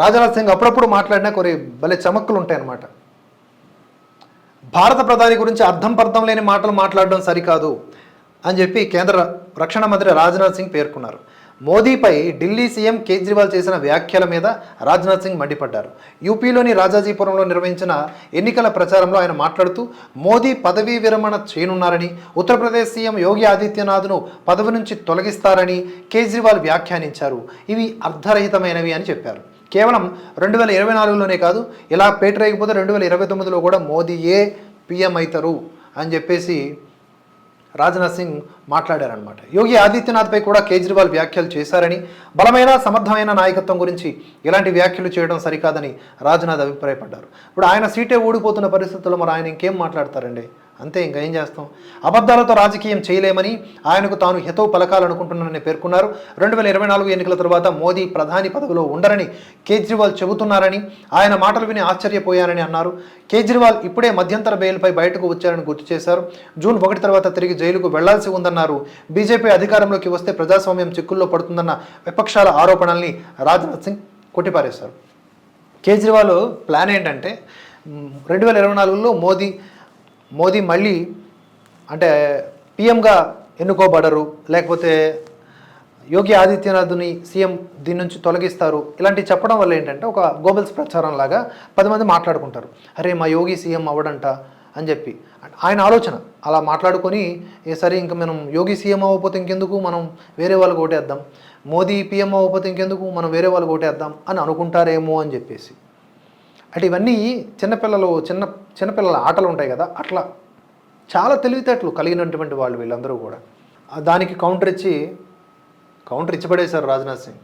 రాజ్నాథ్ సింగ్ అప్పుడప్పుడు మాట్లాడినా కొన్ని భలే చమక్కులు ఉంటాయన్నమాట. భారత ప్రధాని గురించి అర్థం పర్థం లేని మాటలు మాట్లాడడం సరికాదు అని చెప్పి కేంద్ర రక్షణ మంత్రి రాజ్నాథ్ సింగ్ పేర్కొన్నారు. మోదీపై ఢిల్లీ సీఎం కేజ్రీవాల్ చేసిన వ్యాఖ్యల మీద రాజ్నాథ్ సింగ్ మండిపడ్డారు. యూపీలోని రాజాజీపురంలో నిర్వహించిన ఎన్నికల ప్రచారంలో ఆయన మాట్లాడుతూ మోదీ పదవీ విరమణ చేయనున్నారని ఉత్తరప్రదేశ్ సీఎం యోగి ఆదిత్యనాథ్ను పదవి నుంచి తొలగిస్తారని కేజ్రీవాల్ వ్యాఖ్యానించారు. ఇవి అర్ధరహితమైనవి అని చెప్పారు. కేవలం రెండు వేల ఇరవై నాలుగులోనే కాదు ఇలా పేటరేగిపోతే రెండు వేల ఇరవై తొమ్మిదిలో కూడా మోదీయే పీఎం అవుతారు అని చెప్పేసి రాజ్నాథ్ సింగ్ మాట్లాడారనమాట యోగి ఆదిత్యనాథ్పై కూడా కేజ్రీవాల్ వ్యాఖ్యలు చేశారని బలమైన సమర్థమైన నాయకత్వం గురించి ఇలాంటి వ్యాఖ్యలు చేయడం సరికాదని రాజ్నాథ్ అభిప్రాయపడ్డారు. ఇప్పుడు ఆయన సీటే ఊడిపోతున్న పరిస్థితుల్లో మరి ఆయన ఇంకేం మాట్లాడతారండి? అంతే ఇంకా ఏం చేస్తాం? అబద్ధాలతో రాజకీయం చేయలేమని ఆయనకు తాను హితవు పలకాలనుకుంటున్నానని పేర్కొన్నారు. రెండు వేల ఇరవై నాలుగు ఎన్నికల తర్వాత మోదీ ప్రధాని పదవిలో ఉండరని కేజ్రీవాల్ చెబుతున్నారని ఆయన మాటలు విని ఆశ్చర్యపోయారని అన్నారు. కేజ్రీవాల్ ఇప్పుడే మధ్యంతర బెయిల్పై బయటకు వచ్చారని గుర్తు చేశారు. జూన్ ఒకటి తర్వాత తిరిగి జైలుకు వెళ్ళాల్సి ఉందన్నారు. బీజేపీ అధికారంలోకి వస్తే ప్రజాస్వామ్యం చిక్కుల్లో పడుతుందన్న విపక్షాల ఆరోపణల్ని రాజ్నాథ్ సింగ్ కొట్టిపారేశారు. కేజ్రీవాల్ ప్లాన్ ఏంటంటే రెండు వేల ఇరవై నాలుగులో మోదీ మోదీ మళ్ళీ అంటే పిఎంగా ఎన్నుకోబడరు లేకపోతే యోగి ఆదిత్యనాథ్ని సీఎం దీని నుంచి తొలగిస్తారు. ఇలాంటివి చెప్పడం వల్ల ఏంటంటే ఒక గోబల్స్ ప్రచారం లాగా పది మంది మాట్లాడుకుంటారు. అరే మా యోగి సీఎం అవ్వడంట అని చెప్పి. ఆయన ఆలోచన అలా మాట్లాడుకొని ఏ సరే ఇంకా మనం యోగి సీఎం అవ్వకపోతే ఇంకెందుకు? మనం వేరే వాళ్ళకి ఓటేద్దాం. మోదీ పీఎం అవ్వకపోతే ఇంకెందుకు? మనం వేరే వాళ్ళకి ఓటేద్దాం అని అనుకుంటారేమో అని చెప్పేసి. అంటే ఇవన్నీ చిన్నపిల్లలు చిన్న చిన్నపిల్లల ఆటలు ఉంటాయి కదా అట్లా చాలా తెలివితేటలు కలిగినటువంటి వాళ్ళు వీళ్ళందరూ కూడా. దానికి కౌంటర్ ఇచ్చి కౌంటర్ ఇచ్చిపడేశారు రాజ్నాథ్ సింగ్.